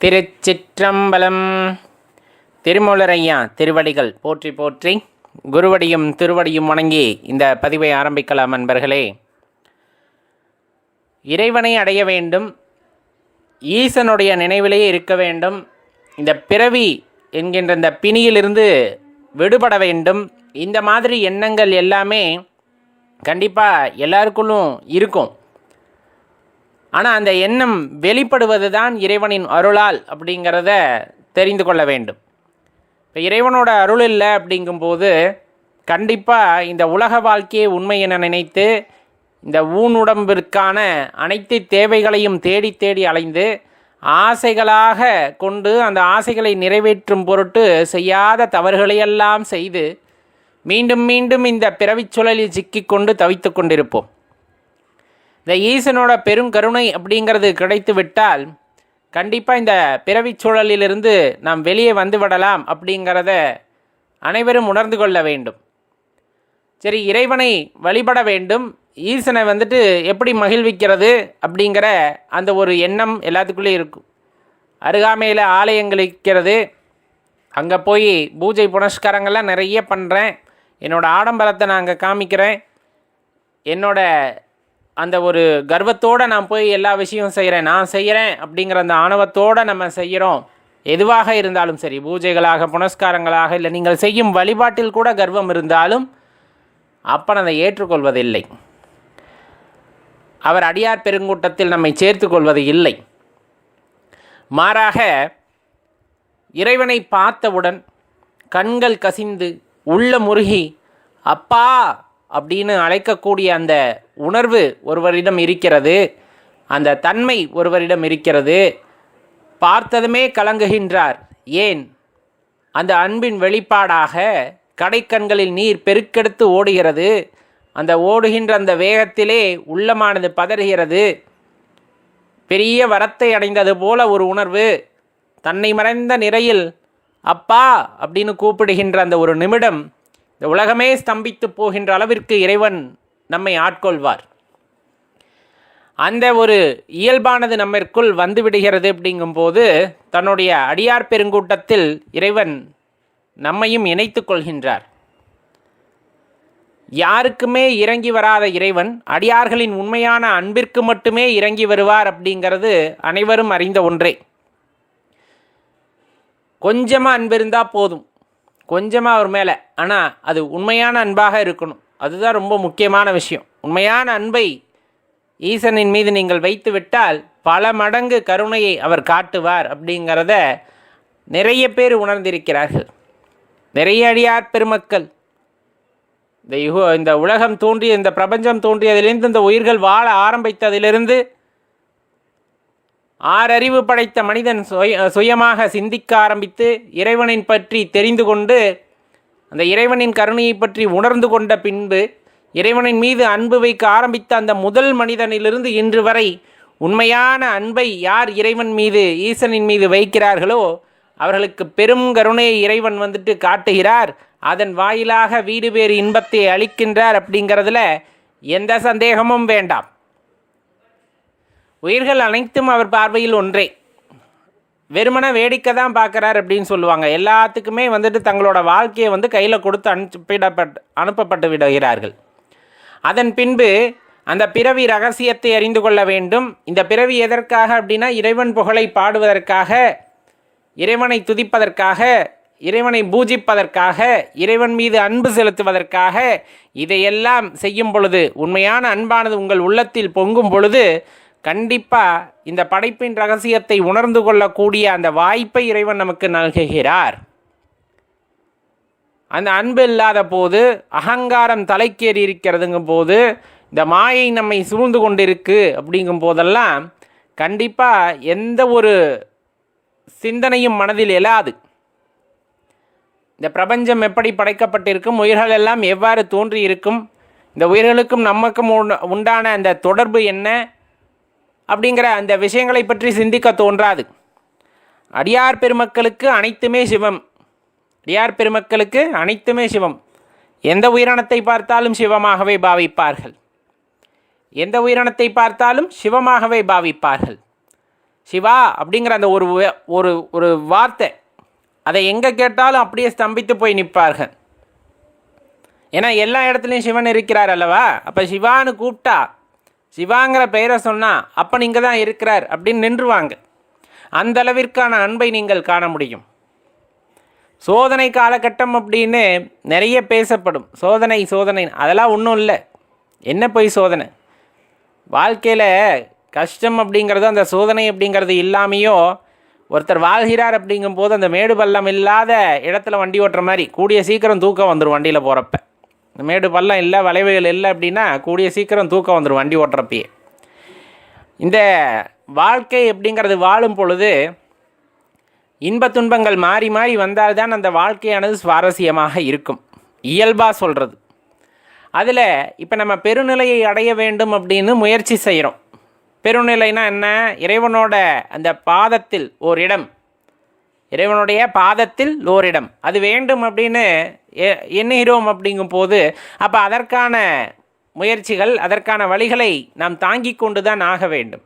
திருச்சிற்றம்பலம். திருமூலரையா திருவடிகள் போற்றி போற்றி. குருவடியும் திருவடியும் வணங்கி இந்த பதிவை ஆரம்பிக்கலாம் அன்பர்களே. இறைவனை அடைய வேண்டும். ஈசனுடைய நினைவிலேயே இருக்க வேண்டும். இந்த பிறவி என்கின்ற இந்த பிணியிலிருந்து விடுபட வேண்டும். இந்த மாதிரி எண்ணங்கள் எல்லாமே கண்டிப்பாக எல்லாருக்குள்ளும் இருக்கும். ஆனால் அந்த எண்ணம் வெளிப்படுவது தான் இறைவனின் அருளால் அப்படிங்கிறத தெரிந்து கொள்ள வேண்டும். இப்போ இறைவனோட அருள் இல்லை அப்படிங்கும்போது கண்டிப்பாக இந்த உலக வாழ்க்கையை உண்மை என நினைத்து இந்த ஊனுடம்பிற்கான அனைத்து தேவைகளையும் தேடி தேடி அலைந்து ஆசைகளாக கொண்டு அந்த ஆசைகளை நிறைவேற்றும் பொருட்டு செய்யாத தவறுகளையெல்லாம் செய்து மீண்டும் மீண்டும் இந்த பிறவிச் சுழலில் சிக்கிக்கொண்டு தவித்து கொண்டிருப்போம். இந்த ஈசனோட பெருங்கருணை அப்படிங்கிறது கிடைத்து விட்டால் கண்டிப்பாக இந்த பிறவிச் சூழலிலிருந்து நாம் வெளியே வந்து விடலாம் அப்படிங்கிறத அனைவரும் உணர்ந்து கொள்ள வேண்டும். சரி இறைவனை வழிபட வேண்டும். ஈசனை வந்துட்டு எப்படி மகிழ்விக்கிறது அப்படிங்கிற அந்த ஒரு எண்ணம் எல்லாத்துக்குள்ளேயும் இருக்கும். அருகாமையில் ஆலயங்கள் இருக்கிறது. அங்கே போய் பூஜை புனஸ்காரங்கள்லாம் நிறைய பண்ணுறேன் என்னோடய ஆடம்பரத்தை நான் அங்கே காமிக்கிறேன். என்னோடய அந்த ஒரு கர்வத்தோடு நான் போய் எல்லா விஷயம் செய்கிறேன் நான் செய்கிறேன் அப்படிங்கிற அந்த ஆணவத்தோடு நம்ம செய்கிறோம் எதுவாக இருந்தாலும் சரி பூஜைகளாக புனஸ்காரங்களாக இல்லை நீங்கள் செய்யும் வழிபாட்டில் கூட கர்வம் இருந்தாலும் அப்பன் அதை ஏற்றுக்கொள்வதில்லை. அவர் அடியார் பெருங்கூட்டத்தில் நம்மை சேர்த்து கொள்வது இல்லை. மாறாக இறைவனை பார்த்தவுடன் கண்கள் கசிந்து உள்ள முருகி அப்பா அப்படின்னு அழைக்கக்கூடிய அந்த உணர்வு ஒருவரிடம் இருக்கிறது அந்த தன்மை ஒருவரிடம் இருக்கிறது பார்த்ததுமே கலங்குகின்றார். ஏன்? அந்த அன்பின் வெளிப்பாடாக கடைக்கண்களில் நீர் பெருக்கெடுத்து ஓடுகிறது. அந்த ஓடுகின்ற அந்த வேகத்திலே உள்ளமானது பதறுகிறது. பெரிய வரத்தை அடைந்தது போல ஒரு உணர்வு. தன்னை மறைந்த நிறையில் அப்பா! அப்படின்னு கூப்பிடுகின்ற அந்த ஒரு நிமிடம் இந்த உலகமே ஸ்தம்பித்து போகின்ற அளவிற்கு இறைவன் நம்மை ஆட்கொள்வார். அந்த ஒரு இயல்பானது நம்மிற்குள் வந்துவிடுகிறது அப்படிங்கும்போது தன்னுடைய அடியார் பெருங்கூட்டத்தில் இறைவன் நம்மையும் இணைத்து கொள்கின்றார். யாருக்குமே இறங்கி வராத இறைவன் அடியார்களின் உண்மையான அன்பிற்கு மட்டுமே இறங்கி வருவார் அப்படிங்கிறது அனைவரும் அறிந்த ஒன்றே. கொஞ்சமாக அன்பு இருந்தால் போதும். கொஞ்சமாக அவர் மேலே. ஆனால் அது உண்மையான அன்பாக இருக்கணும். அதுதான் ரொம்ப முக்கியமான விஷயம். உண்மையான அன்பை ஈசனின் மீது நீங்கள் வைத்து விட்டால் பல மடங்கு கருணையை அவர் காட்டுவார் அப்படிங்கிறத நிறைய பேர் உணர்ந்திருக்கிறார்கள். நிறைய அடியார் பெருமக்கள். இந்த யுக இந்த உலகம் தோன்றிய இந்த பிரபஞ்சம் தோன்றியதிலிருந்து இந்த உயிர்கள் வாழ ஆரம்பித்ததிலிருந்து ஆறறிவு படைத்த மனிதன் சுய சுயமாக சிந்திக்க ஆரம்பித்து இறைவனின் பற்றி தெரிந்து கொண்டு அந்த இறைவனின் கருணையை பற்றி உணர்ந்து கொண்ட பின்பு இறைவனின் மீது அன்பு வைக்க ஆரம்பித்த அந்த முதல் மனிதனிலிருந்து இன்று வரை உண்மையான அன்பை யார் இறைவன் மீது ஈசனின் மீது வைக்கிறார்களோ அவர்களுக்கு பெரும் கருணையை இறைவன் வந்துட்டு காட்டுகிறார். அதன் வாயிலாக வீடு பேறு இன்பத்தை அளிக்கின்றார் அப்படிங்கிறதுல எந்த சந்தேகமும் வேண்டாம். உயிர்கள் அனைத்தும் அவர் பார்வையில் ஒன்றே. வெறுமன வேடிக்கை தான் பார்க்குறார் அப்படின்னு சொல்லுவாங்க. எல்லாத்துக்குமே வந்துட்டு தங்களோட வாழ்க்கையை வந்து கையில் கொடுத்து அனுப்பிடப்பட்டு அனுப்பப்பட்டு விடுகிறார்கள். அதன் பின்பு அந்த பிறவி ரகசியத்தை அறிந்து கொள்ள வேண்டும். இந்த பிறவி எதற்காக அப்படின்னா இறைவன் புகழை பாடுவதற்காக இறைவனை துதிப்பதற்காக இறைவனை பூஜிப்பதற்காக இறைவன் மீது அன்பு செலுத்துவதற்காக இதையெல்லாம் செய்யும் பொழுது உண்மையான அன்பானது உங்கள் உள்ளத்தில் பொங்கும் பொழுது கண்டிப்பாக இந்த படைப்பின் ரகசியத்தை உணர்ந்து கொள்ளக்கூடிய அந்த வாய்ப்பை இறைவன் நமக்கு நல்குகிறார். அந்த அன்பு இல்லாத போது அகங்காரம் தலைக்கேறி இருக்கிறதுங்கும் போது இந்த மாயை நம்மை சூழ்ந்து கொண்டிருக்கு அப்படிங்கும் போதெல்லாம் கண்டிப்பாக எந்த ஒரு சிந்தனையும் மனதில் எழாது. இந்த பிரபஞ்சம் எப்படி படைக்கப்பட்டிருக்கும் உயிர்கள் எல்லாம் எவ்வாறு தோன்றி இருக்கும் இந்த உயிர்களுக்கும் நமக்கும் உண்டான அந்த தொடர்பு என்ன அப்படிங்கிற அந்த விஷயங்களை பற்றி சிந்திக்க தோன்றாது. அடியார் பெருமக்களுக்கு அனைத்துமே சிவம். அடியார் பெருமக்களுக்கு அனைத்துமே சிவம். எந்த உயிரினத்தை பார்த்தாலும் சிவமாகவே பாவிப்பார்கள். எந்த உயிரினத்தை பார்த்தாலும் சிவமாகவே பாவிப்பார்கள். சிவா அப்படிங்கிற அந்த ஒரு ஒரு ஒரு வார்த்தை அதை எங்கே கேட்டாலும் அப்படியே ஸ்தம்பித்து போய் நிற்பார்கள். ஏன்னா எல்லா இடத்துலையும் சிவன் இருக்கிறார் அல்லவா? அப்போ சிவான்னு கூப்பிட்டா சிவாங்கிற பெயரை சொன்னால் அப்போ நீங்கள் தான் இருக்கிறார் அப்படின்னு நின்றுவாங்க. அந்த அளவிற்கான அன்பை நீங்கள் காண முடியும். சோதனை காலகட்டம் அப்படின்னு நிறைய பேசப்படும். சோதனை சோதனை அதெல்லாம் ஒன்றும் இல்லை. என்ன போய் சோதனை? வாழ்க்கையில் கஷ்டம் அப்படிங்கிறது அந்த சோதனை அப்படிங்கிறது இல்லாமையோ ஒருத்தர் வாழ்கிறார் அப்படிங்கும்போது அந்த மேடு பள்ளம் இல்லாத இடத்துல வண்டி ஓட்டுற மாதிரி கூடிய சீக்கிரம் தூக்கம் வந்துடும் வண்டியில் போகிறப்ப இந்த மேடு பள்ளம் இல்லை வளைவுகள் இல்லை அப்படின்னா கூடிய சீக்கிரம் தூக்கம் வந்துடும் வண்டி ஓட்டுறப்பயே. இந்த வாழ்க்கை அப்படிங்கிறது வாழும் பொழுது இன்ப துன்பங்கள் மாறி மாறி வந்தால்தான் அந்த வாழ்க்கையானது சுவாரஸ்யமாக இருக்கும். இயல்பாக சொல்கிறது அதில் இப்போ நம்ம பெருநிலையை அடைய வேண்டும் அப்படின்னு முயற்சி செய்கிறோம். பெருநிலைனா என்ன? இறைவனோட அந்த பாதத்தில் ஓர் இடம் இறைவனுடைய பாதத்தில் ஓரிடம் அது வேண்டும் அப்படின்னு எ- எண்ணுகிறோம் அப்படிங்கும் போது அப்போ அதற்கான முயற்சிகள் அதற்கான வழிகளை நாம் தாங்கி கொண்டு தான் ஆக வேண்டும்.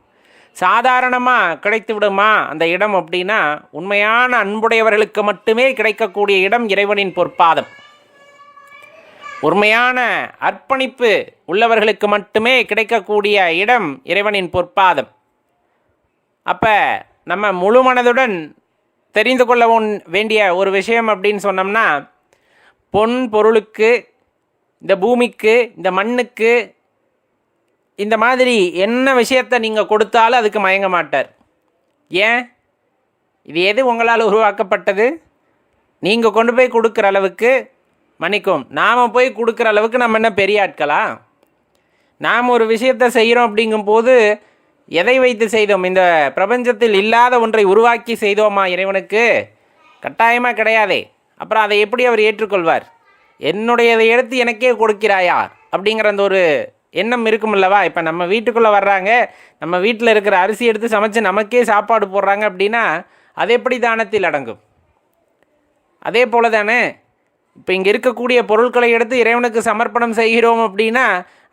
சாதாரணமாக கிடைத்து விடுமா அந்த இடம் அப்படின்னா உண்மையான அன்புடையவர்களுக்கு மட்டுமே கிடைக்கக்கூடிய இடம் இறைவனின் பொற்பாதம். உண்மையான அர்ப்பணிப்பு உள்ளவர்களுக்கு மட்டுமே கிடைக்கக்கூடிய இடம் இறைவனின் பொற்பாதம். அப்போ நம்ம முழு மனதுடன் தெரிந்து கொள்ளவும் வேண்டிய ஒரு விஷயம் அப்படின்னு சொன்னோம்னா பொன் பொருளுக்கு இந்த பூமிக்கு இந்த மண்ணுக்கு இந்த மாதிரி என்ன விஷயத்தை நீங்கள் கொடுத்தாலும் அதுக்கு மயங்க மாட்டார். ஏன்? இது எது உங்களால் உருவாக்கப்பட்டது? நீங்கள் கொண்டு போய் கொடுக்குற அளவுக்கு மன்னிக்கும் நாம் போய் கொடுக்குற அளவுக்கு நம்ம என்ன பெரிய ஆட்களா? நாம் ஒரு விஷயத்தை செய்கிறோம் அப்படிங்கும்போது எதை வைத்து செய்தோம்? இந்த பிரபஞ்சத்தில் இல்லாத ஒன்றை உருவாக்கி செய்தோமா இறைவனுக்கு? கட்டாயமாக கிடையாதே. அப்புறம் அதை எப்படி அவர் ஏற்றுக்கொள்வார்? என்னுடையதை எடுத்து எனக்கே கொடுக்கிறாயா? அப்படிங்கிற அந்த ஒரு எண்ணம் இருக்குமில்லவா? இப்போ நம்ம வீட்டுக்குள்ளே வர்றாங்க நம்ம வீட்டில் இருக்கிற அரிசி எடுத்து சமைச்சு நமக்கே சாப்பாடு போடுறாங்க அப்படின்னா அது எப்படி தானத்தில் அடங்கும்? அதே போல தானே இப்போ இங்கே இருக்கக்கூடிய பொருட்களை எடுத்து இறைவனுக்கு சமர்ப்பணம் செய்கிறோம் அப்படின்னா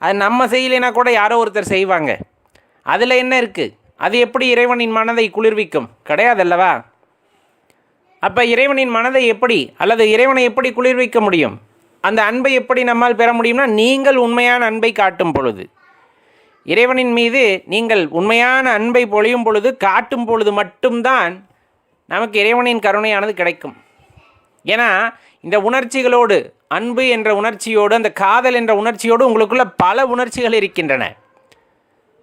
அது நம்ம செய்யலைனா கூட யாரோ ஒருத்தர் செய்வாங்க. அதில் என்ன இருக்குது அது எப்படி இறைவனின் மனதை குளிர்விக்கும்? கிடையாதல்லவா? அப்போ இறைவனின் மனதை எப்படி அல்லது இறைவனை எப்படி குளிர்விக்க முடியும்? அந்த அன்பை எப்படி நம்மால் பெற முடியும்னா நீங்கள் உண்மையான அன்பை காட்டும் பொழுது. இறைவனின் மீது நீங்கள் உண்மையான அன்பை பொழியும் பொழுது காட்டும் பொழுது மட்டும்தான் நமக்கு இறைவனின் கருணையானது கிடைக்கும். ஏன்னா இந்த உணர்ச்சிகளோடு அன்பு என்ற உணர்ச்சியோடு அந்த காதல் என்ற உணர்ச்சியோடு உங்களுக்குள்ள பல உணர்ச்சிகள் இருக்கின்றன.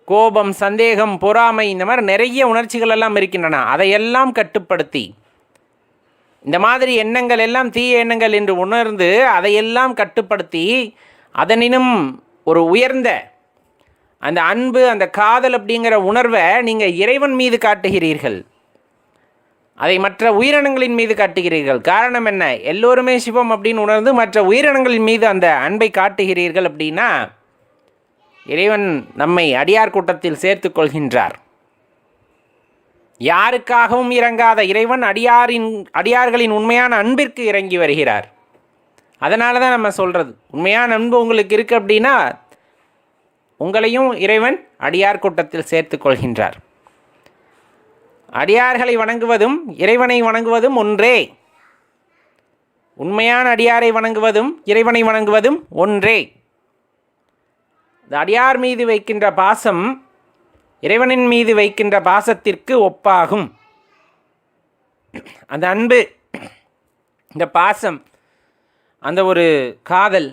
கோபம் சந்தேகம் பொறாமை இந்த மாதிரி நிறைய உணர்ச்சிகள் எல்லாம் இருக்கின்றன. அதையெல்லாம் கட்டுப்படுத்தி இந்த மாதிரி எண்ணங்கள் எல்லாம் தீய எண்ணங்கள் என்று உணர்ந்து அதையெல்லாம் கட்டுப்படுத்தி அதனினும் ஒரு உயர்ந்த அந்த அன்பு அந்த காதல் அப்படிங்கிற உணர்வை நீங்கள் இறைவன் மீது காட்டுகிறீர்கள். அதை மற்ற உயிரினங்களின் மீது காட்டுகிறீர்கள். காரணம் என்ன? எல்லோருமே சிவம் அப்படின்னு உணர்ந்து மற்ற உயிரினங்களின் மீது அந்த அன்பை காட்டுகிறீர்கள் அப்படின்னா இறைவன் நம்மை அடியார் கூட்டத்தில் சேர்த்து கொள்கின்றார். யாருக்காகவும் இறங்காத இறைவன் அடியாரின் அடியார்களின் உண்மையான அன்பிற்கு இறங்கி வருகிறார். அதனால தான் நம்ம சொல்கிறது உண்மையான அன்பு உங்களுக்கு இருக்குது அப்படின்னா உங்களையும் இறைவன் அடியார் கூட்டத்தில் சேர்த்து கொள்கின்றார். அடியார்களை வணங்குவதும் இறைவனை வணங்குவதும் ஒன்றே. உண்மையான அடியாரை வணங்குவதும் இறைவனை வணங்குவதும் ஒன்றே. இந்த அடியார் மீது வைக்கின்ற பாசம் இறைவனின் மீது வைக்கின்ற பாசத்திற்கு ஒப்பாகும். அந்த அன்பு இந்த பாசம் அந்த ஒரு காதல்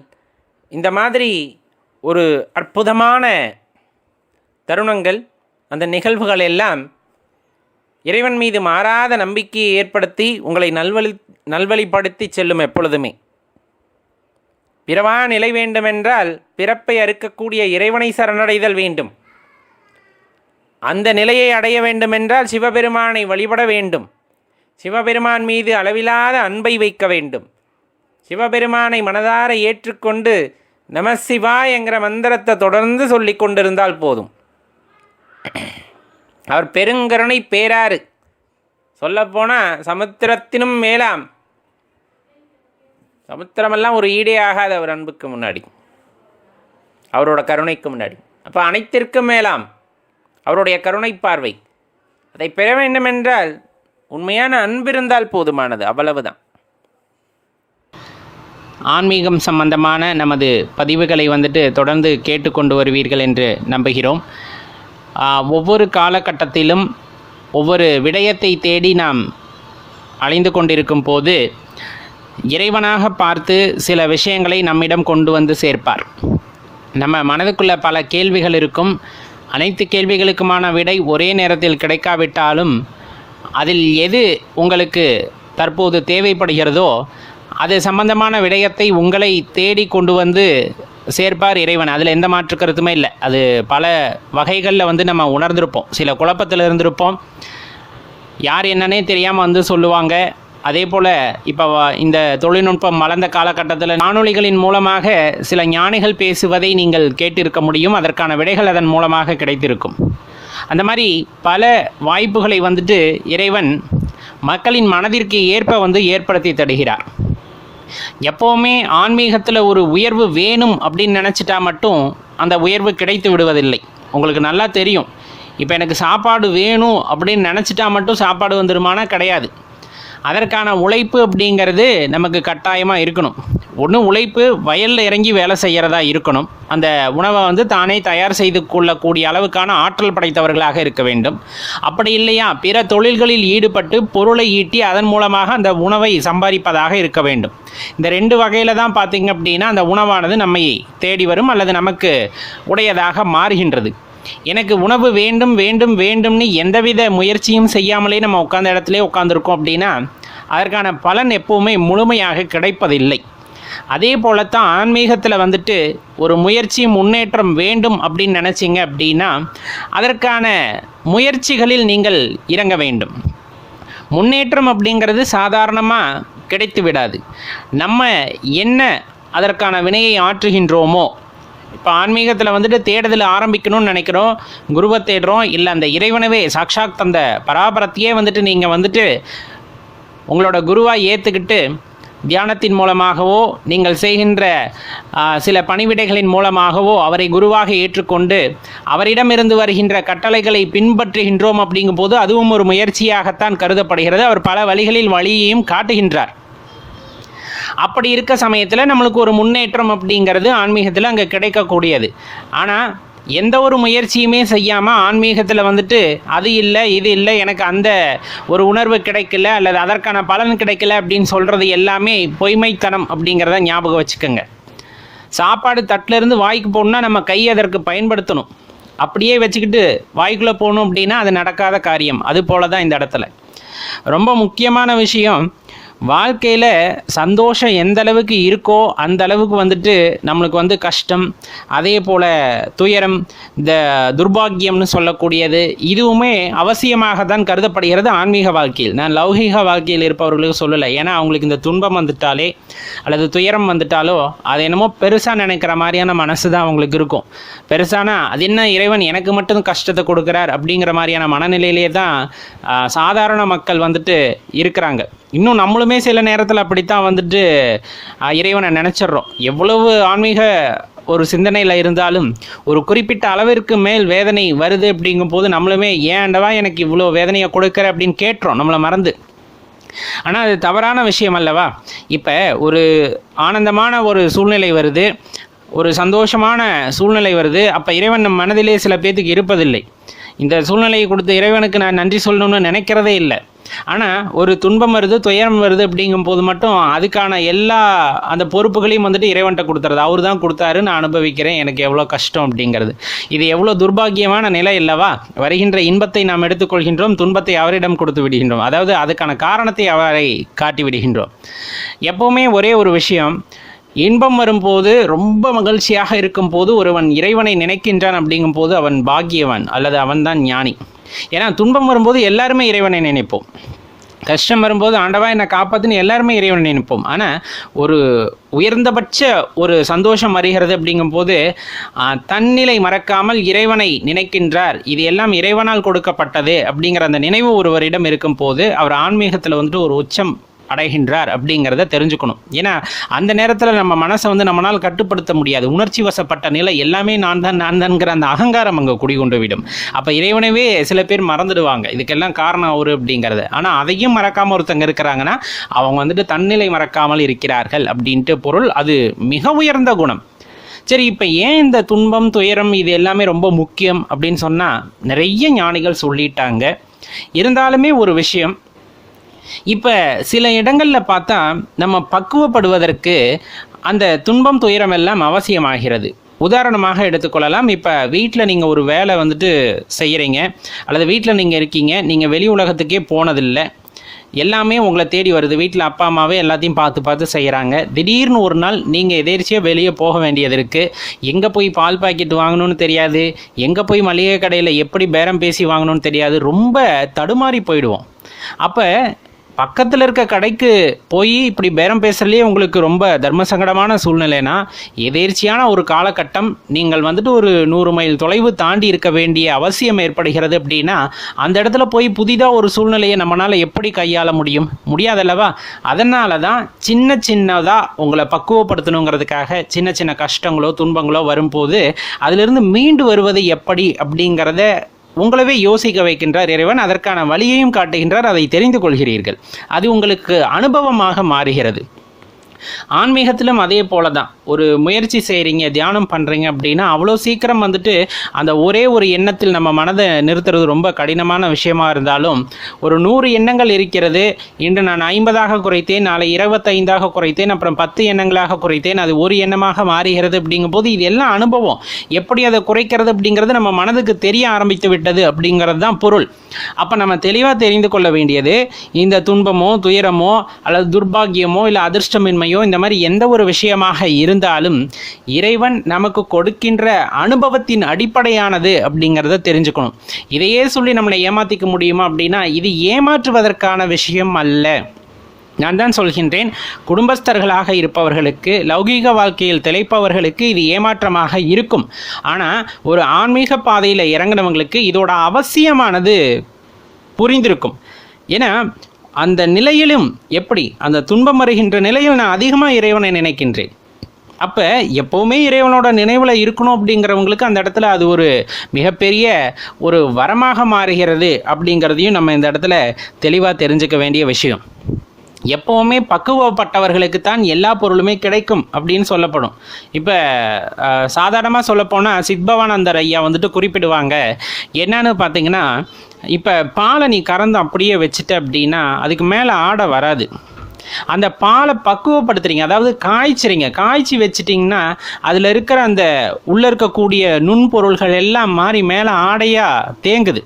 இந்த மாதிரி ஒரு அற்புதமான தருணங்கள் அந்த நிகழ்வுகள் எல்லாம் இறைவன் மீது மாறாத நம்பிக்கையை ஏற்படுத்தி உங்களை நல்வழி நல்வழிப்படுத்தி செல்லும் எப்பொழுதுமே. பிறவா நிலை வேண்டுமென்றால் பிறப்பை அறுக்கக்கூடிய இறைவனை சரணடைதல் வேண்டும். அந்த நிலையை அடைய வேண்டுமென்றால் சிவபெருமானை வழிபட வேண்டும். சிவபெருமான் மீது அளவிலாத அன்பை வைக்க வேண்டும். சிவபெருமானை மனதார ஏற்றுக்கொண்டு நமசிவா என்கிற மந்திரத்தை தொடர்ந்து சொல்லி கொண்டிருந்தால் போதும். அவர் பெருங்கருணை பேராறு. சொல்லப்போனால் சமுத்திரத்தினும் மேலாம் சமுத்திரமெல்லாம் ஒரு ஈடே ஆகாது அவர் அன்புக்கு முன்னாடி. அவரோட கருணைக்கு முன்னாடி. அப்போ அனைத்திற்கும் மேலாம் அவருடைய கருணை பார்வை. அதை பெற வேண்டுமென்றால் உண்மையான அன்பு இருந்தால் போதுமானது அவ்வளவுதான். ஆன்மீகம் சம்பந்தமான நமது பதிவுகளை வந்துட்டு தொடர்ந்து கேட்டுக்கொண்டு வருவீர்கள் என்று நம்புகிறோம். ஒவ்வொரு காலகட்டத்திலும் ஒவ்வொரு விடயத்தை தேடி நாம் அலைந்து கொண்டிருக்கும் போது இறைவனாக பார்த்து சில விஷயங்களை நம்மிடம் கொண்டு வந்து சேர்ப்பார். நம்ம மனதுக்குள்ள பல கேள்விகள் இருக்கும். அனைத்து கேள்விகளுக்குமான விடை ஒரே நேரத்தில் கிடைக்காவிட்டாலும் அதில் எது உங்களுக்கு தற்போது தேவைப்படுகிறதோ அது சம்பந்தமான விடயத்தை உங்களை தேடி கொண்டு வந்து சேர்ப்பார் இறைவன். அதில் எந்த மாற்று கருத்துமே இல்லை. அது பல வகைகளில் வந்து நம்ம உணர்ந்திருப்போம். சில குழப்பத்தில் இருந்திருப்போம். யார் என்னன்னே தெரியாமல் வந்து சொல்லுவாங்க. அதே போல் இப்போ இந்த தொழில்நுட்பம் வளர்ந்த காலகட்டத்தில் காணொளிகளின் மூலமாக சில ஞானிகள் பேசுவதை நீங்கள் கேட்டிருக்க முடியும். அதற்கான விடைகள் அதன் மூலமாக கிடைத்திருக்கும். அந்த மாதிரி பல வாய்ப்புகளை வந்துட்டு இறைவன் மக்களின் மனதிற்கு ஏற்ப வந்து ஏற்படுத்தி தருகிறார். எப்போவுமே ஆன்மீகத்தில் ஒரு உயர்வு வேணும் அப்படின்னு நினச்சிட்டா மட்டும் அந்த உயர்வு கிடைத்து விடுவதில்லை. உங்களுக்கு நல்லா தெரியும். இப்போ எனக்கு சாப்பாடு வேணும் அப்படின்னு நினச்சிட்டா மட்டும் சாப்பாடு வந்துருமானா கிடையாது. அதற்கான உழைப்பு அப்படிங்கிறது நமக்கு கட்டாயமாக இருக்கணும். ஒன்று உழைப்பு வயலில் இறங்கி வேலை செய்கிறதா இருக்கணும். அந்த உணவை வந்து தானே தயார் செய்து கொள்ளக்கூடிய அளவுக்கான ஆற்றல் படைத்தவர்களாக இருக்க வேண்டும். அப்படி இல்லையா? பிற தொழில்களில் ஈடுபட்டு பொருளை ஈட்டி அதன் மூலமாக அந்த உணவை சம்பாதிப்பதாக இருக்க வேண்டும். இந்த ரெண்டு வகையில் தான் பார்த்தீங்க அப்படின்னா அந்த உணவானது நம்மை தேடி வரும் அல்லது நமக்கு உடையதாக மாறுகின்றது. எனக்கு உணவு வேண்டும் வேண்டும் வேண்டும்னு எந்தவித முயற்சியும் செய்யாமலே நம்ம உட்காந்த இடத்துல உட்காந்துருக்கோம் அப்படின்னா அதற்கான பலன் எப்போவுமே முழுமையாக கிடைப்பதில்லை. அதே போலத்தான் ஆன்மீகத்தில் வந்துட்டு ஒரு முயற்சி முன்னேற்றம் வேண்டும் அப்படின்னு நினச்சிங்க அப்படின்னா அதற்கான முயற்சிகளில் நீங்கள் இறங்க வேண்டும். முன்னேற்றம் அப்படிங்கிறது சாதாரணமாக கிடைத்து விடாது. நம்ம என்ன அதற்கான வினையை ஆற்றுகின்றோமோ இப்போ ஆன்மீகத்தில் வந்துட்டு தேடுதல் ஆரம்பிக்கணும்னு நினைக்கிறோம். குருவை தேடுறோம். இல்லை அந்த இறைவனவே சாக்ஷாத் அந்த பராபரத்தையே வந்துட்டு நீங்கள் வந்துட்டு உங்களோட குருவாக ஏற்றுக்கிட்டு தியானத்தின் மூலமாகவோ நீங்கள் செய்கின்ற சில பணிவிடைகளின் மூலமாகவோ அவரை குருவாக ஏற்றுக்கொண்டு அவரிடமிருந்து வருகின்ற கட்டளைகளை பின்பற்றுகின்றோம் அப்படிங்கும்போது அதுவும் ஒரு முயற்சியாகத்தான் கருதப்படுகிறது. அவர் பல வழிகளில் வழியையும் காட்டுகின்றார். அப்படி இருக்க சமயத்தில் நம்மளுக்கு ஒரு முன்னேற்றம் அப்படிங்கிறது ஆன்மீகத்தில் அங்கே கிடைக்கக்கூடியது. ஆனால் எந்த ஒரு முயற்சியுமே செய்யாமல் ஆன்மீகத்தில் வந்துட்டு அது இல்லை இது இல்லை எனக்கு அந்த ஒரு உணர்வு கிடைக்கல அல்லது அதற்கான பலன் கிடைக்கல அப்படின்னு சொல்கிறது எல்லாமே பொய்மைத்தனம் அப்படிங்கிறத ஞாபகம் வச்சுக்கோங்க. சாப்பாடு தட்டுல இருந்து வாய்க்கு போகணுன்னா நம்ம கை அதற்கு பயன்படுத்தணும். அப்படியே வச்சுக்கிட்டு வாய்க்குள்ளே போகணும் அப்படின்னா அது நடக்காத காரியம். அது போல தான் இந்த இடத்துல. ரொம்ப முக்கியமான விஷயம் வாழ்க்கையில் சந்தோஷம் எந்த அளவுக்கு இருக்கோ அந்த அளவுக்கு வந்துட்டு நம்மளுக்கு வந்து கஷ்டம் அதே போல் துயரம் இந்த துர்பாக்கியம்னு சொல்லக்கூடியது இதுவுமே அவசியமாக தான் கருதப்படுகிறது ஆன்மீக வாழ்க்கையில். நான் லௌகீக வாழ்க்கையில் இருப்பவர்களுக்கு சொல்லலை. ஏன்னா அவங்களுக்கு இந்த துன்பம் வந்துட்டாலே அல்லது துயரம் வந்துட்டாலோ அது என்னமோ பெருசாக நினைக்கிற மாதிரியான மனசு தான் அவங்களுக்கு இருக்கும். பெருசானா அது என்ன இறைவன் எனக்கு மட்டும் கஷ்டத்தை கொடுக்குறார்? அப்படிங்கிற மாதிரியான மனநிலையிலே தான் சாதாரண மக்கள் வந்துட்டு இருக்கிறாங்க. இன்னும் நம்மளுமே சில நேரத்தில் அப்படித்தான் வந்துட்டு இறைவனை நினச்சிட்றோம். எவ்வளவு ஆன்மீக ஒரு சிந்தனையில் இருந்தாலும் ஒரு குறிப்பிட்ட அளவிற்கு மேல் வேதனை வருது அப்படிங்கும்போது நம்மளுமே ஏன்டவா எனக்கு இவ்வளோ வேதனையை கொடுக்குற? அப்படின்னு கேட்டுறோம் நம்மளை மறந்து. ஆனால் அது தவறான விஷயம் அல்லவா? இப்போ ஒரு ஆனந்தமான ஒரு சூழ்நிலை வருது ஒரு சந்தோஷமான சூழ்நிலை வருது அப்போ இறைவன் நம் மனதிலே சில பேர்த்துக்கு இருப்பதில்லை. இந்த சூழ்நிலையை கொடுத்த இறைவனுக்கு நான் நன்றி சொல்லணும்னு நினைக்கிறதே இல்லை. ஆனால் ஒரு துன்பம் வருது துயரம் வருது அப்படிங்கும் போது மட்டும் அதுக்கான எல்லா அந்த பொறுப்புகளையும் வந்துட்டு இறைவன்கிட்ட கொடுத்துறது. அவர் தான் கொடுத்தாரு நான் அனுபவிக்கிறேன். எனக்கு எவ்வளோ கஷ்டம் அப்படிங்கிறது. இது எவ்வளோ துர்பாக்கியமான நிலை இல்லவா வருகின்ற இன்பத்தை நாம் எடுத்துக்கொள்கின்றோம் துன்பத்தை அவரிடம் கொடுத்து விடுகின்றோம். அதாவது அதுக்கான காரணத்தை அவரை காட்டி விடுகின்றோம். எப்பவுமே ஒரே ஒரு விஷயம் இன்பம் வரும்போது ரொம்ப மகிழ்ச்சியாக இருக்கும்போது ஒருவன் இறைவனை நினைக்கின்றான் அப்படிங்கும்போது அவன் பாக்கியவன் அல்லது அவன்தான் ஞானி. ஏன்னா துன்பம் வரும்போது எல்லாருமே இறைவனை நினைப்போம். கஷ்டம் வரும்போது ஆண்டவா என்னை காப்பாற்றுன்னு எல்லாருமே இறைவனை நினைப்போம். ஆனால் ஒரு உயர்ந்தபட்ச ஒரு சந்தோஷம் வருகிறது அப்படிங்கும்போது தன்னிலை மறக்காமல் இறைவனை நினைக்கின்றார். இது எல்லாம் இறைவனால் கொடுக்கப்பட்டது அப்படிங்கிற அந்த நினைவு ஒருவரிடம் இருக்கும்போது அவர் ஆன்மீகத்தில் வந்துட்டு ஒரு உச்சம் அடைகின்றார் அப்படிங்கிறத தெரிஞ்சுக்கணும். ஏன்னா அந்த நேரத்தில் நம்ம மனசை வந்து நம்மளால் கட்டுப்படுத்த முடியாது. உணர்ச்சி வசப்பட்ட நிலை எல்லாமே நான் தான் நான் தான்ங்கிற அந்த அகங்காரம் அங்கே குடிகொண்டு விடும். அப்போ இறைவனவே சில பேர் மறந்துடுவாங்க. இதுக்கெல்லாம் காரணம் அவரு அப்படிங்கிறது. ஆனால் அதையும் மறக்காமல் ஒருத்தங்க இருக்கிறாங்கன்னா அவங்க வந்துட்டு தன்னிலை மறக்காமல் இருக்கிறார்கள் அப்படின்ட்டு பொருள் அது மிக உயர்ந்த குணம். சரி இப்போ ஏன் இந்த துன்பம் துயரம் இது எல்லாமே ரொம்ப முக்கியம் அப்படின்னு சொன்னால் நிறைய ஞானிகள் சொல்லிட்டாங்க. இருந்தாலுமே ஒரு விஷயம் இப்போ சில இடங்களில் பார்த்தா நம்ம பக்குவப்படுவதற்கு அந்த துன்பம் துயரம் எல்லாம் அவசியமாகிறது. உதாரணமாக எடுத்துக்கொள்ளலாம். இப்போ வீட்டில் நீங்கள் ஒரு வேலை வந்துட்டு செய்கிறீங்க அல்லது வீட்டில் நீங்கள் இருக்கீங்க நீங்கள் வெளி உலகத்துக்கே போனதில்லை. எல்லாமே உங்களை தேடி வருது. வீட்டில் அப்பா அம்மாவே எல்லாத்தையும் பார்த்து பார்த்து செய்கிறாங்க திடீர்னு ஒரு நாள் நீங்கள் எதேர்ச்சியாக வெளியே போக வேண்டியது இருக்குது எங்கே போய் பால் பாக்கெட் வாங்கணும்னு தெரியாது. எங்கே போய் மளிகை கடையில் எப்படி பேரம் பேசி வாங்கணும்னு தெரியாது. ரொம்ப தடுமாறி போயிடுவோம். அப்போ பக்கத்தில் இருக்க கடைக்கு போய் இப்படி பேரம் பேசுறதுலேயே உங்களுக்கு ரொம்ப தர்ம சங்கடமான சூழ்நிலைனா எதேர்ச்சியான ஒரு காலகட்டம் நீங்கள் வந்துட்டு ஒரு நூறு மைல் தொலைவு தாண்டி இருக்க வேண்டிய அவசியம் ஏற்படுகிறது அப்படின்னா அந்த இடத்துல போய் புதிதாக ஒரு சூழ்நிலையை நம்மளால் எப்படி கையாள முடியும்? முடியாதல்லவா? அதனால தான் சின்ன சின்னதாக உங்களை பக்குவப்படுத்தணுங்கிறதுக்காக சின்ன சின்ன கஷ்டங்களோ துன்பங்களோ வரும்போது அதிலிருந்து மீண்டு வருவது எப்படி அப்படிங்கிறத உங்களவே யோசிக்க வைக்கின்றார் இறைவன் அதற்கான வழியையும் காட்டுகின்றார் அதை தெரிந்து கொள்கிறீர்கள். அது உங்களுக்கு அனுபவமாக மாறுகிறது. ஆன்மீகத்திலும் அதே போல தான் ஒரு முயற்சி செய்கிறீங்க தியானம் பண்ணுறீங்க அப்படின்னா அவ்வளோ சீக்கிரம் வந்துட்டு அந்த ஒரே ஒரு எண்ணத்தில் நம்ம மனதை நிறுத்துறது ரொம்ப கடினமான விஷயமா இருந்தாலும் ஒரு நூறு எண்ணங்கள் இருக்கிறது. இன்று நான் ஐம்பதாக குறைத்தேன் நாளை இருபத்தைந்தாக குறைத்தேன் அப்புறம் பத்து எண்ணங்களாக குறைத்தேன் அது ஒரு எண்ணமாக மாறுகிறது அப்படிங்கும்போது இது எல்லாம் அனுபவம். எப்படி அதை குறைக்கிறது அப்படிங்கிறது நம்ம மனதுக்கு தெரிய ஆரம்பித்து விட்டது அப்படிங்கிறது தான் பொருள். அப்போ நம்ம தெளிவாக தெரிந்து கொள்ள வேண்டியது இந்த துன்பமோ துயரமோ அல்லது துர்பாக்கியமோ இல்லை அதிர்ஷ்டமின்மையோ இந்த மாதிரி எந்த ஒரு விஷயமாக இருந்தாலும் இறைவன் நமக்கு கொடுக்கின்ற அனுபவத்தின் அடிப்படையானது அப்படிங்கிறத தெரிஞ்சுக்கணும். இதையே சொல்லி நம்மளை ஏமாத்திக்க முடியுமா அப்படின்னா இது ஏமாற்றுவதற்கான விஷயம் அல்ல. நான் தான் சொல்கின்றேன் குடும்பஸ்தர்களாக இருப்பவர்களுக்கு லௌகீக வாழ்க்கையில் திளைப்பவர்களுக்கு இது ஏமாற்றமாக இருக்கும். ஆனால் ஒரு ஆன்மீக பாதையில் இறங்கினவங்களுக்கு இதோட அவசியமானது புரிந்திருக்கும். ஏன்னா அந்த நிலையிலும் எப்படி அந்த துன்பம் வருகின்ற நிலையில் நான் அதிகமாக இறைவனை நினைக்கின்றேன். அப்போ எப்போவுமே இறைவனோட நினைவில் இருக்கணும் அப்படிங்கிறவங்களுக்கு அந்த இடத்துல அது ஒரு மிகப்பெரிய ஒரு வரமாக மாறுகிறது அப்படிங்கிறதையும் நம்ம இந்த இடத்துல தெளிவாக தெரிஞ்சுக்க வேண்டிய விஷயம். எப்போவுமே பக்குவப்பட்டவர்களுக்கு தான் எல்லா பொருளுமே கிடைக்கும் அப்படின்னு சொல்லப்படும். இப்போ சாதாரணமாக சொல்லப்போனால் சித்பவானந்தர் ஐயா வந்துட்டு குறிப்பிடுவாங்க என்னன்னு பார்த்தீங்கன்னா இப்போ பாலை நீ கறந்து அப்படியே வச்சுட்ட அப்படின்னா அதுக்கு மேலே ஆடை வராது. அந்த பாலை பக்குவப்படுத்துறீங்க அதாவது காய்ச்சிறீங்க. காய்ச்சி வச்சிட்டிங்கன்னா அதில் இருக்கிற அந்த உள்ளே இருக்கக்கூடிய நுண்பொருள்கள் எல்லாம் மாறி மேலே ஆடையாக தேங்குது.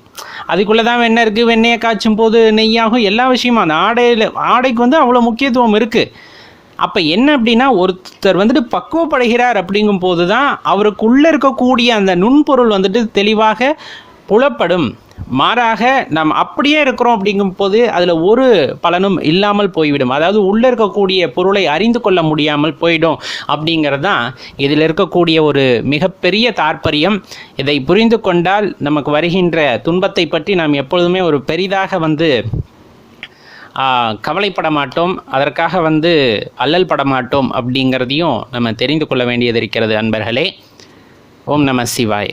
அதுக்குள்ளே தான் வெண்ணெய் இருக்குது வெண்ணெயை காய்ச்சும் போது நெய்யாகும் எல்லா விஷயமும் அந்த ஆடையில் ஆடைக்கு வந்து அவ்வளோ முக்கியத்துவம் இருக்குது அப்போ என்ன அப்படின்னா ஒருத்தர் வந்துட்டு பக்குவப்படுகிறார் அப்படிங்கும் போது தான் அவருக்குள்ளே இருக்கக்கூடிய அந்த நுண்பொருள் வந்துட்டு தெளிவாக புலப்படும். மாறாக நாம் அப்படியே இருக்கிறோம் அப்படிங்கும் போது அதில் ஒரு பலனும் இல்லாமல் போய்விடும். அதாவது உள்ளே இருக்கக்கூடிய பொருளை அறிந்து கொள்ள முடியாமல் போயிடும் அப்படிங்கிறது தான் இதில் இருக்கக்கூடிய ஒரு மிகப்பெரிய தாற்பயம். இதை புரிந்து கொண்டால் நமக்கு வருகின்ற துன்பத்தை பற்றி நாம் எப்பொழுதுமே ஒரு பெரிதாக வந்து கவலைப்பட மாட்டோம். அதற்காக வந்து அல்லல் பட மாட்டோம் அப்படிங்கிறதையும் நம்ம தெரிந்து கொள்ள வேண்டியது இருக்கிறது அன்பர்களே. ஓம் நம சிவாய்.